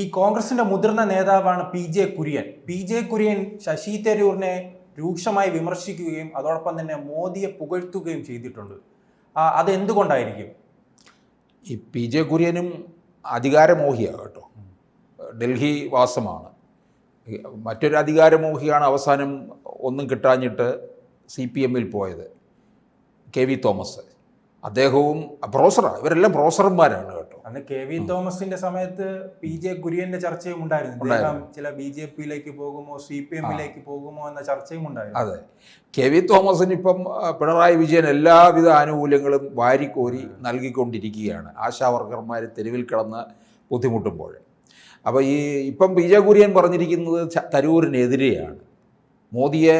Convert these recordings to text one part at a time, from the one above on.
ഈ കോൺഗ്രസിന്റെ മുതിർന്ന നേതാവാണ് P J Kurian. P J Kurian Shashi തരൂരിനെ രൂക്ഷമായി വിമർശിക്കുകയും അതോടൊപ്പം തന്നെ മോദിയെ പുകഴ്ത്തുകയും ചെയ്തിട്ടുണ്ട്. അതെന്തുകൊണ്ടായിരിക്കും? ഈ പി ജെ കുര്യനും അധികാരമോഹിയാണ് കേട്ടോ. ഡൽഹി വാസമാണ്. മറ്റൊരു അധികാരമോഹിയാണ് അവസാനം ഒന്നും കിട്ടാഞ്ഞിട്ട് സി പി എമ്മിൽ പോയത് കെ വി തോമസ്. അദ്ദേഹവും ബ്രോസറാണ് ഇവരെല്ലാം ബ്രോസർമാരാണ് കേട്ടോ. അന്ന് കെ വി തോമസിന്റെ സമയത്ത് പി ജെ കുര്യന്റെ ചർച്ചയും ഉണ്ടായിരുന്നു. അദ്ദേഹം ചില ബി ജെ പിയിലേക്ക് പോകുമോ സി പി എമ്മിലേക്ക് പോകുമോ എന്ന ചർച്ചയും ഉണ്ടായിരുന്നു. അതെ. കെ വി തോമസിന് ഇപ്പം പിണറായി വിജയൻ എല്ലാവിധ ആനുകൂല്യങ്ങളും വാരിക്കോരി നൽകിക്കൊണ്ടിരിക്കുകയാണ്. ആശാവർക്കർമാർ തെരുവിൽ കിടന്ന് ബുദ്ധിമുട്ടുമ്പോൾ. അപ്പോൾ ഈ ഇപ്പം പി ജെ കുര്യൻ പറഞ്ഞിരിക്കുന്നത് തരൂരിനെതിരെയാണ്. മോദിയെ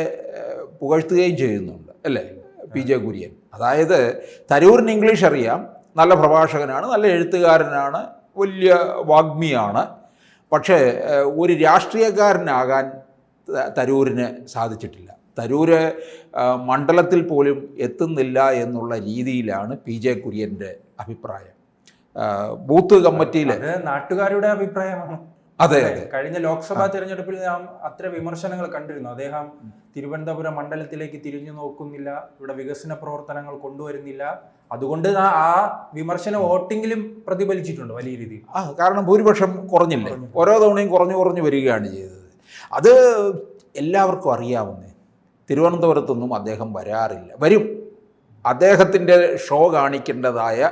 പുകഴ്ത്തുകയും ചെയ്യുന്നുണ്ട് അല്ലേ? പി ജെ കുര്യൻ അതായത് തരൂരിന് ഇംഗ്ലീഷ് അറിയാം നല്ല പ്രഭാഷകനാണ് നല്ല എഴുത്തുകാരനാണ് വലിയ വാഗ്മിയാണ്. പക്ഷേ ഒരു രാഷ്ട്രീയക്കാരനാകാൻ തരൂരിന് സാധിച്ചിട്ടില്ല. തരൂര് മണ്ഡലത്തിൽ പോലും എത്തുന്നില്ല എന്നുള്ള രീതിയിലാണ് പി ജെ കുര്യന്റെ അഭിപ്രായം. ബൂത്ത് കമ്മിറ്റിയിൽ നാട്ടുകാരുടെ അഭിപ്രായമാണ്. അതെ അതെ. കഴിഞ്ഞ ലോക്സഭാ തെരഞ്ഞെടുപ്പിൽ നാം അത്ര വിമർശനങ്ങൾ കണ്ടിരുന്നു. അദ്ദേഹം തിരുവനന്തപുരം മണ്ഡലത്തിലേക്ക് തിരിഞ്ഞു നോക്കുന്നില്ല ഇവിടെ വികസന പ്രവർത്തനങ്ങൾ കൊണ്ടുവരുന്നില്ല. അതുകൊണ്ട് ആ വിമർശനം വോട്ടിങ്ങിലും പ്രതിഫലിച്ചിട്ടുണ്ട് വലിയ രീതിയിൽ. ആ കാരണം ഭൂരിപക്ഷം കുറഞ്ഞില്ല? ഓരോ തവണയും കുറഞ്ഞു കുറഞ്ഞു വരികയാണ് ചെയ്തത്. അത് എല്ലാവർക്കും അറിയാവുന്നേ. തിരുവനന്തപുരത്തൊന്നും അദ്ദേഹം വരാറില്ല. വരും. അദ്ദേഹത്തിന്റെ ഷോ കാണിക്കേണ്ടതായ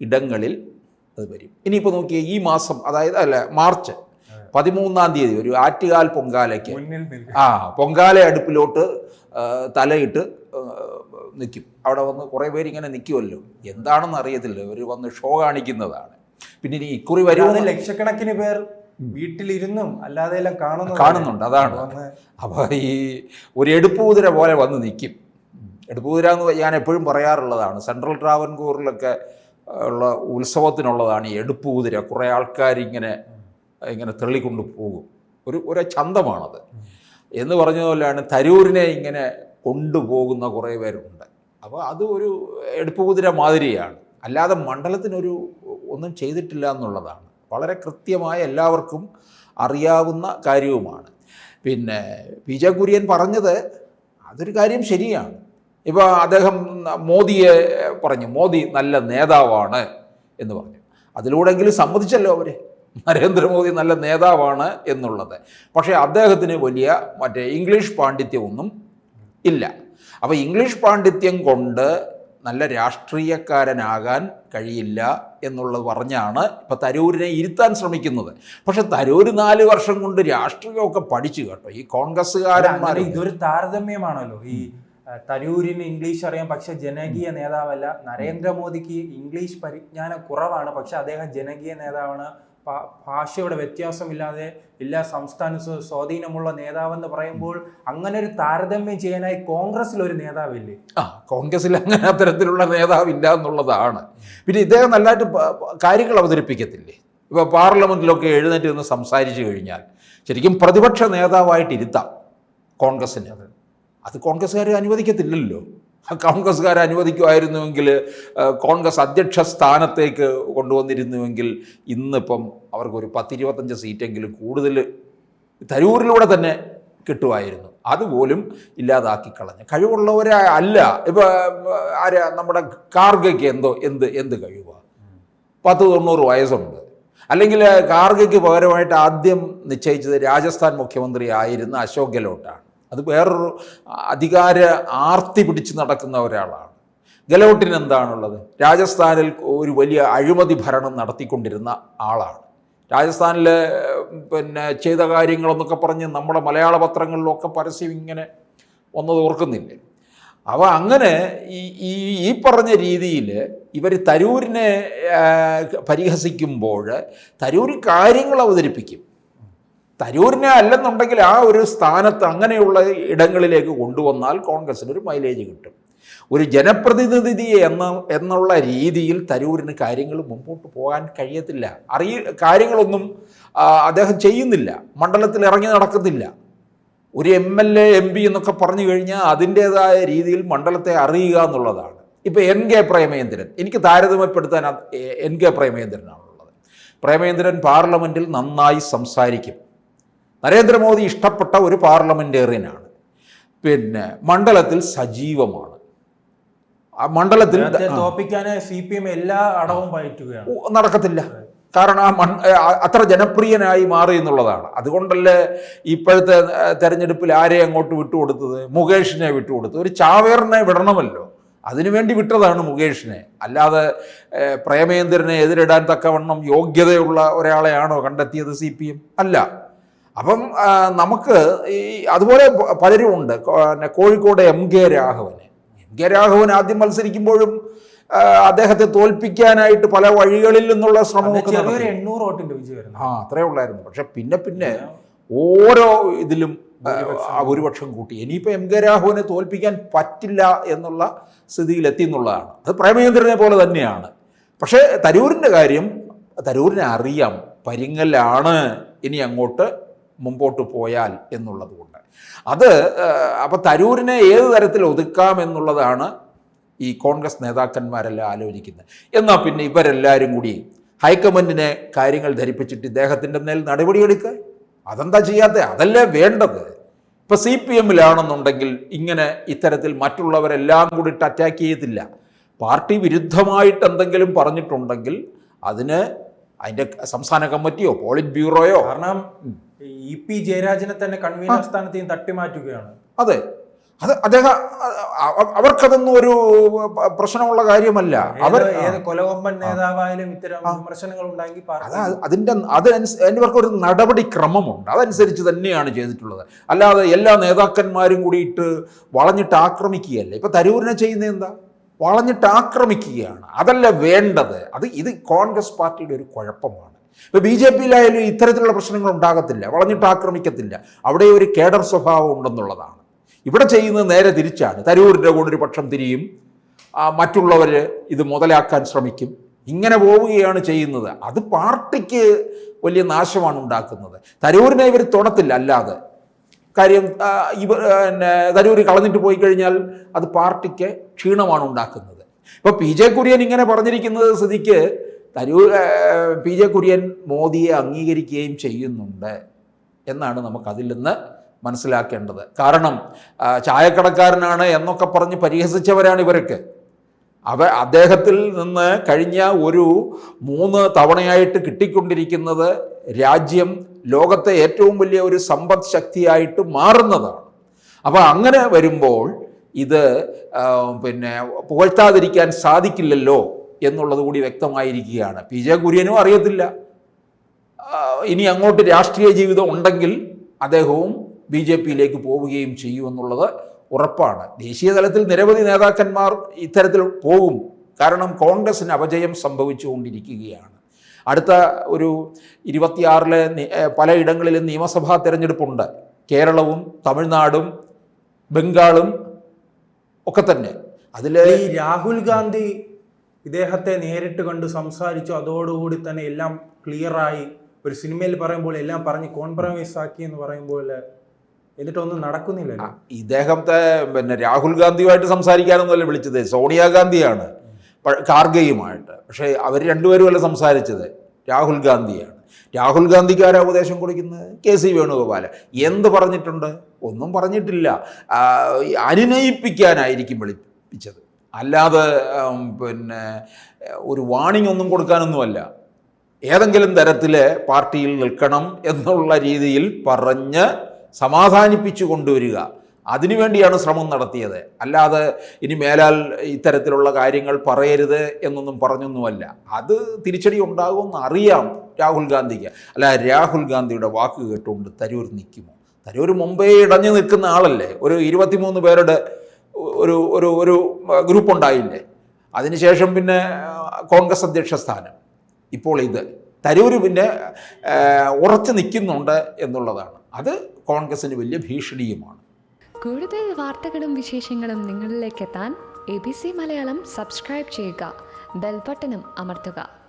ഇടങ്ങളിൽ അത് വരും. ഇനിയിപ്പോൾ നോക്കിയാൽ ഈ മാസം അതായത് അല്ല മാർച്ച് പതിമൂന്നാം തീയതി ഒരു ആറ്റുകാൽ പൊങ്കാലയ്ക്ക്. ആ പൊങ്കാല അടുപ്പിലോട്ട് തലയിട്ട് നിൽക്കും അവിടെ വന്ന് കുറേ പേര് ഇങ്ങനെ നിൽക്കുമല്ലോ എന്താണെന്ന് അറിയത്തില്ല. ഇവർ വന്ന് ഷോ കാണിക്കുന്നതാണ്. പിന്നെ ഇനി ഇക്കുറി വരുമെന്ന് ലക്ഷക്കണക്കിന് പേർ വീട്ടിലിരുന്നും അല്ലാതെ എല്ലാം കാണുന്നു കാണുന്നുണ്ട്. അതാണ്. അപ്പോൾ ഈ ഒരു എടുപ്പൂതിര പോലെ വന്ന് നിൽക്കും എടുപ്പൂതിര എന്ന് ഞാൻ എപ്പോഴും പറയാറുള്ളതാണ്. സെൻട്രൽ ട്രാവൻകൂറിലൊക്കെ ഉള്ള ഉത്സവത്തിനുള്ളതാണ് ഈ എടുപ്പൂതിര. കുറേ ആൾക്കാർ ഇങ്ങനെ തള്ളിക്കൊണ്ട് പോകും ഒരു ഒരു ചന്തമാണത്. എന്ന് പറഞ്ഞതുപോലെയാണ് തരൂരിനെ ഇങ്ങനെ കൊണ്ടുപോകുന്ന കുറേ പേരുണ്ട്. അപ്പോൾ അത് ഒരു എടുപ്പുകുതിര മാതിരിയാണ്. അല്ലാതെ മണ്ഡലത്തിനൊരു ഒന്നും ചെയ്തിട്ടില്ല എന്നുള്ളതാണ്. വളരെ കൃത്യമായ എല്ലാവർക്കും അറിയാവുന്ന കാര്യവുമാണ്. പിന്നെ പി ജെ കുര്യൻ പറഞ്ഞത് അതൊരു കാര്യം ശരിയാണ്. ഇപ്പോൾ അദ്ദേഹം മോദിയെ പറഞ്ഞു മോദി നല്ല നേതാവാണ് എന്ന് പറഞ്ഞു. അതിലൂടെങ്കിലും സമ്മതിച്ചല്ലോ അവർ നരേന്ദ്രമോദി നല്ല നേതാവാണ് എന്നുള്ളത്. പക്ഷേ അദ്ദേഹത്തിന് വലിയ മറ്റേ ഇംഗ്ലീഷ് പാണ്ഡിത്യമൊന്നും ഇല്ല. അപ്പോൾ ഇംഗ്ലീഷ് പാണ്ഡിത്യം കൊണ്ട് നല്ല രാഷ്ട്രീയക്കാരനാകാൻ കഴിയില്ല എന്നുള്ളത് പറഞ്ഞാണ് ഇപ്പോൾ തരൂരിനെ ഇരുത്താൻ ശ്രമിക്കുന്നത്. പക്ഷെ തരൂർ നാല് വർഷം കൊണ്ട് രാഷ്ട്രീയമൊക്കെ പഠിച്ചു കേട്ടോ. ഈ കോൺഗ്രസ്സുകാരന്മാർ ഇതൊരു താരതമ്യമാണല്ലോ. ഈ തരൂരിന് ഇംഗ്ലീഷ് അറിയാം പക്ഷെ ജനകീയ നേതാവല്ല. നരേന്ദ്രമോദിക്ക് ഇംഗ്ലീഷ് പരിജ്ഞാനം കുറവാണ് പക്ഷെ അദ്ദേഹം ജനകീയ നേതാവാണ് ഭാഷയുടെ വ്യത്യാസമില്ലാതെ എല്ലാ സംസ്ഥാന സ്വ- സ്വാധീനമുള്ള നേതാവെന്ന് പറയുമ്പോൾ അങ്ങനെ ഒരു താരതമ്യം ചെയ്യാനായി കോൺഗ്രസിൽ ഒരു നേതാവില്ലേ? ആ കോൺഗ്രസ്സിൽ അങ്ങനെ അത്തരത്തിലുള്ള നേതാവില്ല എന്നുള്ളതാണ്. പിന്നെ ഇദ്ദേഹം നല്ലതായിട്ട് കാര്യങ്ങൾ അവതരിപ്പിക്കത്തില്ലേ? ഇപ്പോൾ പാർലമെന്റിലൊക്കെ എഴുന്നേറ്റ് നിന്ന് സംസാരിച്ചു കഴിഞ്ഞാൽ ശരിക്കും പ്രതിപക്ഷ നേതാവായിട്ട് ഇരുത്താം കോൺഗ്രസ്സിന്. അത് കോൺഗ്രസ്സുകാർ അനുവദിക്കത്തില്ലല്ലോ. കോൺഗ്രസ്സുകാർ അനുവദിക്കുമായിരുന്നുവെങ്കിൽ കോൺഗ്രസ് അധ്യക്ഷ സ്ഥാനത്തേക്ക് കൊണ്ടുവന്നിരുന്നുവെങ്കിൽ ഇന്നിപ്പം അവർക്കൊരു പത്തിരുപത്തഞ്ച് സീറ്റെങ്കിലും കൂടുതൽ തരൂരിലൂടെ തന്നെ കിട്ടുമായിരുന്നു. അതുപോലും ഇല്ലാതാക്കി കളഞ്ഞു. കഴിവുള്ളവരെ അല്ല. ഇപ്പോൾ ആരാ? നമ്മുടെ കാർഗയ്ക്ക് എന്തോ എന്ത് എന്ത് കഴിവാണ് പത്ത് തൊണ്ണൂറ് വയസ്സുണ്ട്. അല്ലെങ്കിൽ കാർഗയ്ക്ക് പകരമായിട്ട് ആദ്യം നിശ്ചയിച്ചത് രാജസ്ഥാൻ മുഖ്യമന്ത്രി ആയിരുന്ന അശോക് ഗെലോട്ടാണ്. അത് വേറൊരു അധികാര ആർത്തി പിടിച്ച് നടക്കുന്ന ഒരാളാണ്. ഗലോട്ടിന് എന്താണുള്ളത് രാജസ്ഥാനിൽ ഒരു വലിയ അഴിമതി ഭരണം നടത്തിക്കൊണ്ടിരുന്ന ആളാണ്. രാജസ്ഥാനിൽ പിന്നെ ചെയ്ത കാര്യങ്ങളെന്നൊക്കെ പറഞ്ഞ് നമ്മുടെ മലയാള പത്രങ്ങളിലൊക്കെ പരസ്യം ഇങ്ങനെ ഒന്നത് ഓർക്കുന്നില്ലേ? അപ്പോൾ അങ്ങനെ ഈ ഈ ഈ പറഞ്ഞ രീതിയിൽ ഇവർ തരൂരിനെ പരിഹസിക്കുമ്പോൾ തരൂർ കാര്യങ്ങൾ അവതരിപ്പിക്കും. തരൂരിനെ അല്ലെന്നുണ്ടെങ്കിൽ ആ ഒരു സ്ഥാനത്ത് അങ്ങനെയുള്ള ഇടങ്ങളിലേക്ക് കൊണ്ടുവന്നാൽ കോൺഗ്രസിന് ഒരു മൈലേജ് കിട്ടും. ഒരു ജനപ്രതിനിധി എന്ന എന്നുള്ള രീതിയിൽ തരൂരിന് കാര്യങ്ങൾ മുമ്പോട്ട് പോകാൻ കഴിയത്തില്ല. അറിയ കാര്യങ്ങളൊന്നും അദ്ദേഹം ചെയ്യുന്നില്ല. മണ്ഡലത്തിൽ ഇറങ്ങി നടക്കുന്നില്ല ഒരു M L A M P എന്നൊക്കെ പറഞ്ഞു കഴിഞ്ഞാൽ അതിന്റേതായ രീതിയിൽ മണ്ഡലത്തെ അറിയുക എന്നുള്ളതാണ്. ഇപ്പോൾ എൻ കെ പ്രേമേന്ദ്രൻ. എനിക്ക് താരതമ്യപ്പെടുത്താൻ എൻ കെ പ്രേമേന്ദ്രനാണുള്ളത്. പ്രേമേന്ദ്രൻ പാർലമെന്റിൽ നന്നായി സംസാരിക്കും. നരേന്ദ്രമോദി ഇഷ്ടപ്പെട്ട ഒരു പാർലമെന്റേറിയനാണ് പിന്നെ മണ്ഡലത്തിൽ സജീവമാണ്. ആ മണ്ഡലത്തിൽ. സി പി എം എല്ലാ അടവും പയറ്റുകയാണ്. നടക്കത്തില്ല. കാരണം ആ മൺ അത്ര ജനപ്രിയനായി മാറി എന്നുള്ളതാണ്. അതുകൊണ്ടല്ലേ ഇപ്പോഴത്തെ തെരഞ്ഞെടുപ്പിൽ ആരെ അങ്ങോട്ട് വിട്ടുകൊടുത്തത്? മുകേഷിനെ വിട്ടുകൊടുത്തത്. ഒരു ചാവേറിനെ വിടണമല്ലോ. അതിനുവേണ്ടി വിട്ടതാണ് മുകേഷിനെ. അല്ലാതെ പ്രേമേന്ദ്രനെ എതിരിടാൻ തക്കവണ്ണം യോഗ്യതയുള്ള ഒരാളെയാണോ കണ്ടെത്തിയത് സി പി എം അല്ല. അപ്പം നമുക്ക് ഈ അതുപോലെ പലരും ഉണ്ട്. പിന്നെ കോഴിക്കോട് എം കെ രാഘവന്. എം കെ രാഘവൻ ആദ്യം മത്സരിക്കുമ്പോഴും അദ്ദേഹത്തെ തോൽപ്പിക്കാനായിട്ട് പല വഴികളിൽ നിന്നുള്ള ശ്രമമൊക്കെ. എണ്ണൂറ് വോട്ടിന്റെ വിജയമായിരുന്നു. ആ അത്രേ ഉള്ളായിരുന്നു. പക്ഷെ പിന്നെ പിന്നെ ഓരോ ഇതിലും ഭൂരിപക്ഷം കൂട്ടി. ഇനിയിപ്പോൾ എം കെ രാഘവനെ തോൽപ്പിക്കാൻ പറ്റില്ല എന്നുള്ള സ്ഥിതിയിൽ എത്തി എന്നുള്ളതാണ്. അത് പ്രേമചന്ദ്രനെ പോലെ തന്നെയാണ്. പക്ഷേ തരൂരിന്റെ കാര്യം തരൂരിനെ അറിയാം. പരിങ്ങലാണ് ഇനി അങ്ങോട്ട് മുമ്പോട്ട് പോയാൽ എന്നുള്ളത് കൊണ്ട് അത് അപ്പോൾ തരൂരിനെ ഏത് തരത്തിൽ ഒതുക്കാം എന്നുള്ളതാണ് ഈ കോൺഗ്രസ് നേതാക്കന്മാരെല്ലാം ആലോചിക്കുന്നത്. എന്നാൽ പിന്നെ ഇവരെല്ലാവരും കൂടി ഹൈക്കമാൻഡിനെ കാര്യങ്ങൾ ധരിപ്പിച്ചിട്ട് ഇദ്ദേഹത്തിന്റെ മേൽ നടപടിയെടുക്കുക അതെന്താ ചെയ്യാത്ത? അതല്ലേ വേണ്ടത്. ഇപ്പം സി പി എമ്മിലാണെന്നുണ്ടെങ്കിൽ ഇങ്ങനെ ഇത്തരത്തിൽ മറ്റുള്ളവരെല്ലാം കൂടി അറ്റാക്ക് ചെയ്തില്ല പാർട്ടി വിരുദ്ധമായിട്ട് എന്തെങ്കിലും പറഞ്ഞിട്ടുണ്ടെങ്കിൽ അതിന് അതിന്റെ സംസ്ഥാന കമ്മിറ്റിയോ പോളിറ്റ് ബ്യൂറോയോ? കാരണം ഇ പി ജയരാജനെ തന്നെ കൺവീനർ സ്ഥാനത്ത് തട്ടി മാറ്റുകയാണ് അതെ. അത് അദ്ദേഹം അവർക്കതൊന്നും ഒരു പ്രശ്നമുള്ള കാര്യമല്ല. അവർ ഏത് കൊലകൊമ്പൻ നേതാവായാലും ഇത്തരം വിമർശനങ്ങൾ ഉണ്ടാക്കി അത് പാർട്ടി അതിന്റെ അതനുസ അതിനവർക്ക് ഒരു നടപടിക്രമമുണ്ട്. അതനുസരിച്ച് തന്നെയാണ് ചെയ്തിട്ടുള്ളത്. അല്ലാതെ എല്ലാ നേതാക്കന്മാരും കൂടിയിട്ട് വളഞ്ഞിട്ട് ആക്രമിക്കുകയല്ല? ഇപ്പൊ തരൂരിനെ ചെയ്യുന്നത് എന്താ? വളഞ്ഞിട്ട് ആക്രമിക്കുകയാണ്. അതല്ല വേണ്ടത്. അത് ഇത് കോൺഗ്രസ് പാർട്ടിയുടെ ഒരു കുഴപ്പമാണ്. ഇപ്പോൾ ബി ജെ പിയിലായാലും ഇത്തരത്തിലുള്ള പ്രശ്നങ്ങൾ ഉണ്ടാകത്തില്ല. വളഞ്ഞിട്ട് ആക്രമിക്കത്തില്ല. അവിടെ ഒരു കേഡർ സ്വഭാവം ഉണ്ടെന്നുള്ളതാണ്. ഇവിടെ ചെയ്യുന്നത് നേരെ തിരിച്ചാണ്. തരൂരിന്റെ കൂടെ ഒരു പക്ഷം തിരിയും. മറ്റുള്ളവർ ഇത് മുതലാക്കാൻ ശ്രമിക്കും. ഇങ്ങനെ പോവുകയാണ് ചെയ്യുന്നത്. അത് പാർട്ടിക്ക് വലിയ നാശമാണ് ഉണ്ടാക്കുന്നത്. തരൂരിനെ ഇവർ തൊടത്തില്ല. അല്ലാതെ കാര്യം ഇവ പിന്നെ തരൂരി കളഞ്ഞിട്ട് പോയി കഴിഞ്ഞാൽ അത് പാർട്ടിക്ക് ക്ഷീണമാണ് ഉണ്ടാക്കുന്നത്. ഇപ്പോൾ പി ജെ കുര്യൻ ഇങ്ങനെ പറഞ്ഞിരിക്കുന്നത് സ്ഥിതിക്ക് തരൂർ പി ജെ കുര്യൻ മോദിയെ അംഗീകരിക്കുകയും ചെയ്യുന്നുണ്ട് എന്നാണ് നമുക്ക് അതിൽ നിന്ന് മനസ്സിലാക്കേണ്ടത്. കാരണം ചായക്കടക്കാരനാണ് എന്നൊക്കെ പറഞ്ഞ് പരിഹസിച്ചവരാണ് ഇവരൊക്കെ. അവ അദ്ദേഹത്തിൽ നിന്ന് കഴിഞ്ഞ ഒരു മൂന്ന് തവണയായിട്ട് കിട്ടിക്കൊണ്ടിരിക്കുന്നത് രാജ്യം ലോകത്തെ ഏറ്റവും വലിയ ഒരു സമ്പദ് ശക്തിയായിട്ട് മാറുന്നതാണ്. അപ്പോൾ അങ്ങനെ വരുമ്പോൾ ഇത് പിന്നെ പുകഴ്ത്താതിരിക്കാൻ സാധിക്കില്ലല്ലോ എന്നുള്ളത് കൂടി വ്യക്തമായിരിക്കുകയാണ്. പി ജെ കുര്യനും അറിയത്തില്ല. ഇനി അങ്ങോട്ട് രാഷ്ട്രീയ ജീവിതം ഉണ്ടെങ്കിൽ അദ്ദേഹവും ബി ജെ പിയിലേക്ക് പോവുകയും ചെയ്യുമെന്നുള്ളത് ഉറപ്പാണ്. ദേശീയ തലത്തിൽ നിരവധി നേതാക്കന്മാർ ഇത്തരത്തിൽ പോകും. കാരണം കോൺഗ്രസിന് അപജയം സംഭവിച്ചുകൊണ്ടിരിക്കുകയാണ്. അടുത്ത ഒരു ഇരുപത്തിയാറിലെ പലയിടങ്ങളിലും നിയമസഭാ തിരഞ്ഞെടുപ്പുണ്ട്. കേരളവും തമിഴ്നാടും ബംഗാളും ഒക്കെ തന്നെ. അതിൽ ഈ രാഹുൽ ഗാന്ധി ഇദ്ദേഹത്തെ നേരിട്ട് കണ്ട് സംസാരിച്ചു. അതോടുകൂടി തന്നെ എല്ലാം ക്ലിയറായി. ഒരു സിനിമയിൽ പറയുമ്പോൾ എല്ലാം പറഞ്ഞ് കോൺപ്രമൈസ് ആക്കി എന്ന് പറയുമ്പോൾ എന്നിട്ടൊന്നും നടക്കുന്നില്ല ഇദ്ദേഹത്തെ പിന്നെ രാഹുൽ ഗാന്ധിയുമായിട്ട് സംസാരിക്കാനൊന്നുമല്ല വിളിച്ചത്. സോണിയാഗാന്ധിയാണ്. കാർഗയുമായിട്ട്. പക്ഷേ അവർ രണ്ടുപേരുമല്ല സംസാരിച്ചത്. രാഹുൽ ഗാന്ധിയാണ്. രാഹുൽ ഗാന്ധിക്ക് ആരാ ഉപദേശം കൊടുക്കുന്നത്? K C Venugopal. എന്ത് പറഞ്ഞിട്ടുണ്ട്? ഒന്നും പറഞ്ഞിട്ടില്ല. അനുനയിപ്പിക്കാനായിരിക്കും വിളിപ്പിച്ചത്. അല്ലാതെ പിന്നെ ഒരു വാണിംഗ് ഒന്നും കൊടുക്കാനൊന്നുമല്ല. ഏതെങ്കിലും തരത്തിൽ പാർട്ടിയിൽ നിൽക്കണം എന്നുള്ള രീതിയിൽ പറഞ്ഞ് സമാധാനിപ്പിച്ചു കൊണ്ടുവരിക. അതിനുവേണ്ടിയാണ് ശ്രമം നടത്തിയത്. അല്ലാതെ ഇനി മേലാൽ ഇത്തരത്തിലുള്ള കാര്യങ്ങൾ പറയരുത് എന്നൊന്നും പറഞ്ഞൊന്നുമല്ല. അത് തിരിച്ചടി ഉണ്ടാകുമെന്ന് അറിയാം രാഹുൽ ഗാന്ധിക്ക്. അല്ല രാഹുൽ ഗാന്ധിയുടെ വാക്ക് കേട്ടുകൊണ്ട് തരൂർ നിൽക്കുമോ? തരൂർ മുമ്പേ ഇടഞ്ഞു നിൽക്കുന്ന ആളല്ലേ? ഒരു ഇരുപത്തിമൂന്ന് പേരുടെ ഒരു ഒരു ഒരു ഗ്രൂപ്പ് ഉണ്ടായില്ലേ? അതിനുശേഷം പിന്നെ കോൺഗ്രസ് അധ്യക്ഷ സ്ഥാനം. ഇപ്പോൾ ഇത് തരൂർ പിന്നെ ഉറച്ചു നിൽക്കുന്നുണ്ട് എന്നുള്ളതാണ്. അത് കോൺഗ്രസിന് വലിയ ഭീഷണിയുമാണ്. കൂടുതൽ വാർത്തകളും വിശേഷങ്ങളും നിങ്ങളിലേക്ക് എത്താൻ A B C Malayalam subscribe ചെയ്യുക. ബെൽബട്ടനും അമർത്തുക.